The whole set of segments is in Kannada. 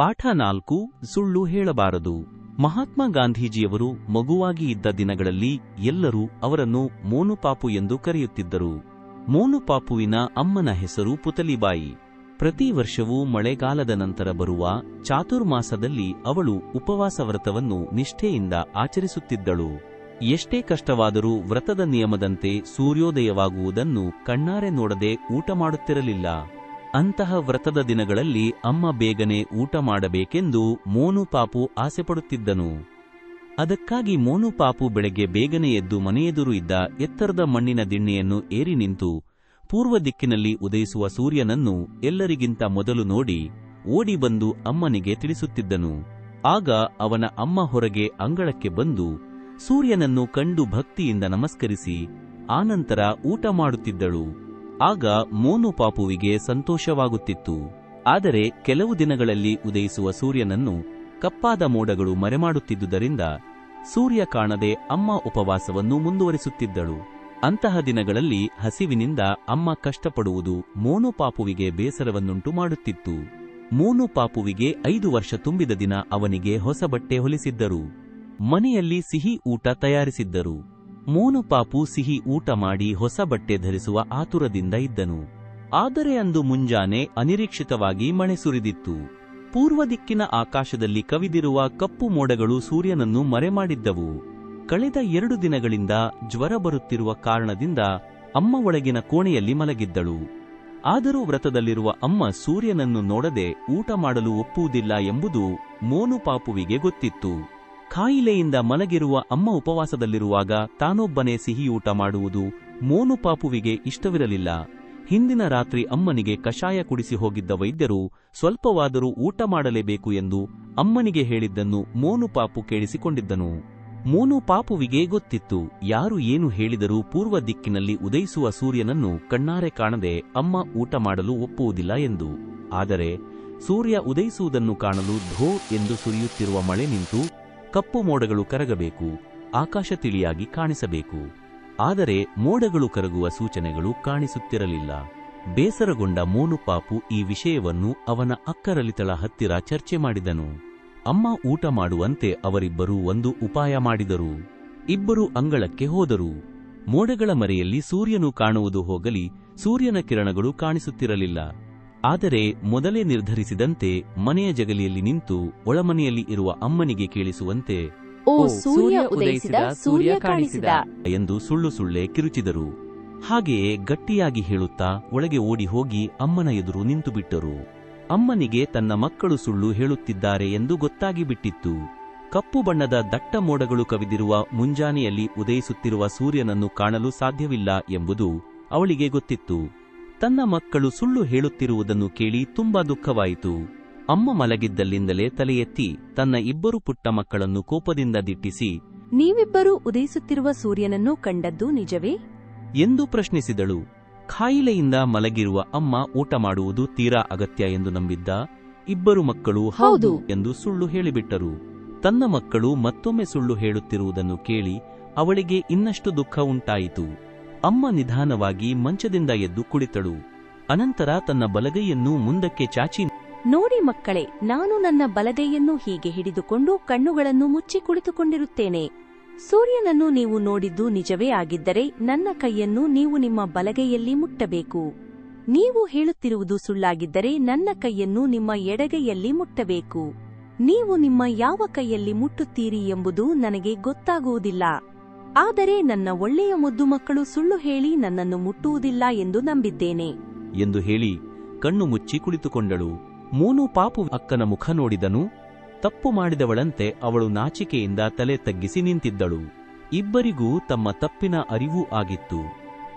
ಪಾಠ ನಾಲ್ಕು ಸುಳ್ಳು ಹೇಳಬಾರದು. ಮಹಾತ್ಮ ಗಾಂಧೀಜಿಯವರು ಮಗುವಾಗಿ ಇದ್ದ ದಿನಗಳಲ್ಲಿ ಎಲ್ಲರೂ ಅವರನ್ನು ಮೋನುಪಾಪು ಎಂದು ಕರೆಯುತ್ತಿದ್ದರು. ಮೋನುಪಾಪುವಿನ ಅಮ್ಮನ ಹೆಸರು ಪುತಲಿಬಾಯಿ. ಪ್ರತಿ ವರ್ಷವೂ ಮಳೆಗಾಲದ ನಂತರ ಬರುವ ಚಾತುರ್ಮಾಸದಲ್ಲಿ ಅವಳು ಉಪವಾಸ ವ್ರತವನ್ನು ನಿಷ್ಠೆಯಿಂದ ಆಚರಿಸುತ್ತಿದ್ದಳು. ಎಷ್ಟೇ ಕಷ್ಟವಾದರೂ ವ್ರತದ ನಿಯಮದಂತೆ ಸೂರ್ಯೋದಯವಾಗುವುದನ್ನು ಕಣ್ಣಾರೆ ನೋಡದೆ ಊಟ ಮಾಡುತ್ತಿರಲಿಲ್ಲ. ಅಂತಹ ವ್ರತದ ದಿನಗಳಲ್ಲಿ ಅಮ್ಮ ಬೇಗನೆ ಊಟ ಮಾಡಬೇಕೆಂದು ಮೋನುಪಾಪು ಆಸೆಪಡುತ್ತಿದ್ದನು. ಅದಕ್ಕಾಗಿ ಮೋನುಪಾಪು ಬೆಳಗ್ಗೆ ಬೇಗನೆ ಎದ್ದು ಮನೆಯೆದುರು ಇದ್ದ ಎತ್ತರದ ಮಣ್ಣಿನ ದಿಣ್ಣೆಯನ್ನು ಏರಿ ನಿಂತು ಪೂರ್ವ ದಿಕ್ಕಿನಲ್ಲಿ ಉದಯಿಸುವ ಸೂರ್ಯನನ್ನು ಎಲ್ಲರಿಗಿಂತ ಮೊದಲು ನೋಡಿ ಓಡಿ ಬಂದು ಅಮ್ಮನಿಗೆ ತಿಳಿಸುತ್ತಿದ್ದನು. ಆಗ ಅವನ ಅಮ್ಮ ಹೊರಗೆ ಅಂಗಳಕ್ಕೆ ಬಂದು ಸೂರ್ಯನನ್ನು ಕಂಡು ಭಕ್ತಿಯಿಂದ ನಮಸ್ಕರಿಸಿ ಆನಂತರ ಊಟ ಮಾಡುತ್ತಿದ್ದಳು. ಆಗ ಮೋನುಪಾಪುವಿಗೆ ಸಂತೋಷವಾಗುತ್ತಿತ್ತು. ಆದರೆ ಕೆಲವು ದಿನಗಳಲ್ಲಿ ಉದಯಿಸುವ ಸೂರ್ಯನನ್ನು ಕಪ್ಪಾದ ಮೋಡಗಳು ಮರೆಮಾಡುತ್ತಿದ್ದುದರಿಂದ ಸೂರ್ಯ ಕಾಣದೆ ಅಮ್ಮ ಉಪವಾಸವನ್ನು ಮುಂದುವರಿಸುತ್ತಿದ್ದಳು. ಅಂತಹ ದಿನಗಳಲ್ಲಿ ಹಸಿವಿನಿಂದ ಅಮ್ಮ ಕಷ್ಟಪಡುವುದು ಮೋನುಪಾಪುವಿಗೆ ಬೇಸರವನ್ನುಂಟು ಮಾಡುತ್ತಿತ್ತು. ಮೋನುಪಾಪುವಿಗೆ ಐದು ವರ್ಷ ತುಂಬಿದ ದಿನ ಅವನಿಗೆ ಹೊಸ ಬಟ್ಟೆ ಹೊಲಿಸಿದ್ದರು. ಮನೆಯಲ್ಲಿ ಸಿಹಿ ಊಟ ತಯಾರಿಸಿದ್ದರು. ಮೋನುಪಾಪು ಸಿಹಿ ಊಟ ಮಾಡಿ ಹೊಸ ಬಟ್ಟೆ ಧರಿಸುವ ಆತುರದಿಂದ ಇದ್ದನು. ಆದರೆ ಅಂದು ಮುಂಜಾನೆ ಅನಿರೀಕ್ಷಿತವಾಗಿ ಮಳೆ ಸುರಿದಿತ್ತು. ಪೂರ್ವ ದಿಕ್ಕಿನ ಆಕಾಶದಲ್ಲಿ ಕವಿದಿರುವ ಕಪ್ಪು ಮೋಡಗಳು ಸೂರ್ಯನನ್ನು ಮರೆಮಾಡಿದ್ದವು. ಕಳೆದ ಎರಡು ದಿನಗಳಿಂದ ಜ್ವರ ಬರುತ್ತಿರುವ ಕಾರಣದಿಂದ ಅಮ್ಮ ಒಳಗಿನ ಕೋಣೆಯಲ್ಲಿ ಮಲಗಿದ್ದಳು. ಆದರೂ ವ್ರತದಲ್ಲಿರುವ ಅಮ್ಮ ಸೂರ್ಯನನ್ನು ನೋಡದೆ ಊಟ ಮಾಡಲು ಒಪ್ಪುವುದಿಲ್ಲ ಎಂಬುದು ಮೋನುಪಾಪುವಿಗೆ ಗೊತ್ತಿತ್ತು. ಕಾಯಿಲೆಯಿಂದ ಮಲಗಿರುವ ಅಮ್ಮ ಉಪವಾಸದಲ್ಲಿರುವಾಗ ತಾನೊಬ್ಬನೇ ಸಿಹಿಯೂಟ ಮಾಡುವುದು ಮೋನುಪಾಪುವಿಗೆ ಇಷ್ಟವಿರಲಿಲ್ಲ. ಹಿಂದಿನ ರಾತ್ರಿ ಅಮ್ಮನಿಗೆ ಕಷಾಯ ಕುಡಿಸಿ ಹೋಗಿದ್ದ ವೈದ್ಯರು ಸ್ವಲ್ಪವಾದರೂ ಊಟ ಮಾಡಲೇಬೇಕು ಎಂದು ಅಮ್ಮನಿಗೆ ಹೇಳಿದ್ದನ್ನು ಮೋನುಪಾಪು ಕೇಳಿಸಿಕೊಂಡಿದ್ದನು. ಮೋನುಪಾಪುವಿಗೆ ಗೊತ್ತಿತ್ತು. ಯಾರು ಏನು ಹೇಳಿದರೂ ಪೂರ್ವ ದಿಕ್ಕಿನಲ್ಲಿ ಉದಯಿಸುವ ಸೂರ್ಯನನ್ನು ಕಣ್ಣಾರೆ ಕಾಣದೆ ಅಮ್ಮ ಊಟ ಮಾಡಲು ಒಪ್ಪುವುದಿಲ್ಲ ಎಂದು. ಆದರೆ ಸೂರ್ಯ ಉದಯಿಸುವುದನ್ನು ಕಾಣಲು ಧೋ ಎಂದು ಸುರಿಯುತ್ತಿರುವ ಮಳೆ ನಿಂತು ಕಪ್ಪು ಮೋಡಗಳು ಕರಗಬೇಕು, ಆಕಾಶ ತಿಳಿಯಾಗಿ ಕಾಣಿಸಬೇಕು. ಆದರೆ ಮೋಡಗಳು ಕರಗುವ ಸೂಚನೆಗಳು ಕಾಣಿಸುತ್ತಿರಲಿಲ್ಲ. ಬೇಸರಗೊಂಡ ಮೋನುಪಾಪು ಈ ವಿಷಯವನ್ನು ಅವನ ಅಕ್ಕರಲಿತಳ ಹತ್ತಿರ ಚರ್ಚೆ ಮಾಡಿದನು. ಅಮ್ಮ ಊಟ ಮಾಡುವಂತೆ ಅವರಿಬ್ಬರೂ ಒಂದು ಉಪಾಯ ಮಾಡಿದರು. ಇಬ್ಬರು ಅಂಗಳಕ್ಕೆ ಹೋದರು. ಮೋಡಗಳ ಮರೆಯಲ್ಲಿ ಸೂರ್ಯನು ಕಾಣುವುದು ಹೋಗಲಿ, ಸೂರ್ಯನ ಕಿರಣಗಳು ಕಾಣಿಸುತ್ತಿರಲಿಲ್ಲ. ಆದರೆ ಮೊದಲೇ ನಿರ್ಧರಿಸಿದಂತೆ ಮನೆಯ ಜಗಲಿಯಲ್ಲಿ ನಿಂತು ಒಳಮನೆಯಲ್ಲಿ ಇರುವ ಅಮ್ಮನಿಗೆ ಕೇಳಿಸುವಂತೆ ಓ ಸೂರ್ಯ ಉದಯಿಸಿದ ಸೂರ್ಯ ಕಾಣಿಸಿದ ಎಂದು ಸುಳ್ಳು ಸುಳ್ಳೆ ಕಿರುಚಿದರು. ಹಾಗೆಯೇ ಗಟ್ಟಿಯಾಗಿ ಹೇಳುತ್ತಾ ಒಳಗೆ ಓಡಿ ಹೋಗಿ ಅಮ್ಮನ ಎದುರು ನಿಂತುಬಿಟ್ಟರು ಅಮ್ಮನಿಗೆ ತನ್ನ ಮಕ್ಕಳು ಸುಳ್ಳು ಹೇಳುತ್ತಿದ್ದಾರೆ ಎಂದು ಗೊತ್ತಾಗಿ ಬಿಟ್ಟಿತ್ತು. ಕಪ್ಪು ಬಣ್ಣದ ದಟ್ಟ ಮೋಡಗಳು ಕವಿದಿರುವ ಮುಂಜಾನೆಯಲ್ಲಿ ಉದಯಿಸುತ್ತಿರುವ ಸೂರ್ಯನನ್ನು ಕಾಣಲು ಸಾಧ್ಯವಿಲ್ಲ ಎಂಬುದು ಅವಳಿಗೆ ಗೊತ್ತಿತ್ತು. ತನ್ನ ಮಕ್ಕಳು ಸುಳ್ಳು ಹೇಳುತ್ತಿರುವುದನ್ನು ಕೇಳಿ ತುಂಬಾ ದುಃಖವಾಯಿತು. ಅಮ್ಮ ಮಲಗಿದ್ದಲ್ಲಿಂದಲೇ ತಲೆಯೆತ್ತಿ ಎತ್ತಿ ತನ್ನ ಇಬ್ಬರು ಪುಟ್ಟ ಮಕ್ಕಳನ್ನು ಕೋಪದಿಂದ ದಿಟ್ಟಿಸಿ ನೀವಿಬ್ಬರೂ ಉದಯಿಸುತ್ತಿರುವ ಸೂರ್ಯನನ್ನು ಕಂಡದ್ದು ನಿಜವೇ? ಎಂದು ಪ್ರಶ್ನಿಸಿದಳು. ಖಾಯಿಲೆಯಿಂದ ಮಲಗಿರುವ ಅಮ್ಮ ಊಟ ಮಾಡುವುದು ತೀರಾ ಅಗತ್ಯ ಎಂದು ನಂಬಿದ್ದ ಇಬ್ಬರು ಮಕ್ಕಳು ಹೌದು. ಎಂದು ಸುಳ್ಳು ಹೇಳಿಬಿಟ್ಟರು. ತನ್ನ ಮಕ್ಕಳು ಮತ್ತೊಮ್ಮೆ ಸುಳ್ಳು ಹೇಳುತ್ತಿರುವುದನ್ನು ಕೇಳಿ ಅವಳಿಗೆ ಇನ್ನಷ್ಟು ದುಃಖ ಉಂಟಾಯಿತು. ಅಮ್ಮ ನಿಧಾನವಾಗಿ ಮಂಚದಿಂದ ಎದ್ದು ಕುಳಿತಳು. ಅನಂತರ ತನ್ನ ಬಲಗೈಯನ್ನು ಮುಂದಕ್ಕೆ ಚಾಚಿ ನೋಡಿ ಮಕ್ಕಳೇ, ನಾನು ನನ್ನ ಬಲಗೈಯನ್ನು ಹೀಗೆ ಹಿಡಿದುಕೊಂಡು ಕಣ್ಣುಗಳನ್ನು ಮುಚ್ಚಿ ಕುಳಿತುಕೊಂಡಿರುತ್ತೇನೆ. ಸೂರ್ಯನನ್ನು ನೀವು ನೋಡಿದ್ದು ನಿಜವೇ ಆಗಿದ್ದರೆ ನನ್ನ ಕೈಯನ್ನು ನೀವು ನಿಮ್ಮ ಬಲಗೈಯಲ್ಲಿ ಮುಟ್ಟಬೇಕು. ನೀವು ಹೇಳುತ್ತಿರುವುದು ಸುಳ್ಳಾಗಿದ್ದರೆ ನನ್ನ ಕೈಯನ್ನು ನಿಮ್ಮ ಎಡಗೈಯಲ್ಲಿ ಮುಟ್ಟಬೇಕು. ನೀವು ನಿಮ್ಮ ಯಾವ ಕೈಯಲ್ಲಿ ಮುಟ್ಟುತ್ತೀರಿ ಎಂಬುದು ನನಗೆ ಗೊತ್ತಾಗುವುದಿಲ್ಲ. ಆದರೆ ನನ್ನ ಒಳ್ಳೆಯ ಮುದ್ದು ಮಕ್ಕಳು ಸುಳ್ಳು ಹೇಳಿ ನನ್ನನ್ನು ಮುಟ್ಟುವುದಿಲ್ಲ ಎಂದು ನಂಬಿದ್ದೇನೆ. ಎಂದು ಹೇಳಿ ಕಣ್ಣು ಮುಚ್ಚಿ ಕುಳಿತುಕೊಂಡಳು. ಮೂನು ಪಾಪು ಅಕ್ಕನ ಮುಖ ನೋಡಿದನು. ತಪ್ಪು ಮಾಡಿದವಳಂತೆ ಅವಳು ನಾಚಿಕೆಯಿಂದ ತಲೆ ತಗ್ಗಿಸಿ ನಿಂತಿದ್ದಳು. ಇಬ್ಬರಿಗೂ ತಮ್ಮ ತಪ್ಪಿನ ಅರಿವೂ ಆಗಿತ್ತು.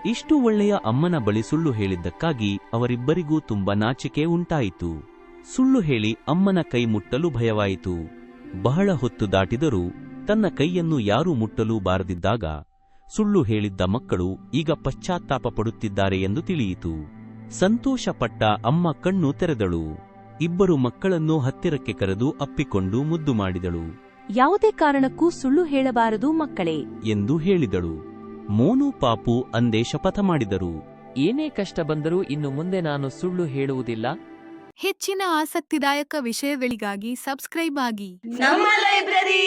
ಇಷ್ಟು ಒಳ್ಳೆಯ ಅಮ್ಮನ ಬಳಿ ಸುಳ್ಳು ಹೇಳಿದ್ದಕ್ಕಾಗಿ ಅವರಿಬ್ಬರಿಗೂ ತುಂಬ ನಾಚಿಕೆ ಉಂಟಾಯಿತು. ಸುಳ್ಳು ಹೇಳಿ ಅಮ್ಮನ ಕೈ ಮುಟ್ಟಲು ಭಯವಾಯಿತು. ಬಹಳ ಹೊತ್ತು ದಾಟಿದರೂ ತನ್ನ ಕೈಯನ್ನು ಯಾರೂ ಮುಟ್ಟಲು ಬಾರದಿದ್ದಾಗ ಸುಳ್ಳು ಹೇಳಿದ್ದ ಮಕ್ಕಳು ಈಗ ಪಶ್ಚಾತ್ತಾಪ ಪಡುತ್ತಿದ್ದಾರೆ ಎಂದು ತಿಳಿಯಿತು. ಸಂತೋಷಪಟ್ಟ ಅಮ್ಮ ಕಣ್ಣು ತೆರೆದಳು. ಇಬ್ಬರು ಮಕ್ಕಳನ್ನು ಹತ್ತಿರಕ್ಕೆ ಕರೆದು ಅಪ್ಪಿಕೊಂಡು ಮುದ್ದು ಮಾಡಿದಳು. ಯಾವುದೇ ಕಾರಣಕ್ಕೂ ಸುಳ್ಳು ಹೇಳಬಾರದು ಮಕ್ಕಳೇ ಎಂದು ಹೇಳಿದಳು. ಮೋನು ಪಾಪು ಅಂದೇ ಶಪಥ ಮಾಡಿದರು. ಏನೇ ಕಷ್ಟ ಬಂದರೂ ಇನ್ನು ಮುಂದೆ ನಾನು ಸುಳ್ಳು ಹೇಳುವುದಿಲ್ಲ. ಹೆಚ್ಚಿನ ಆಸಕ್ತಿದಾಯಕ ವಿಷಯಗಳಿಗಾಗಿ ಸಬ್ಸ್ಕ್ರೈಬ್ ಆಗಿ. ನಮ್ಮ ಲೈಬ್ರರಿ!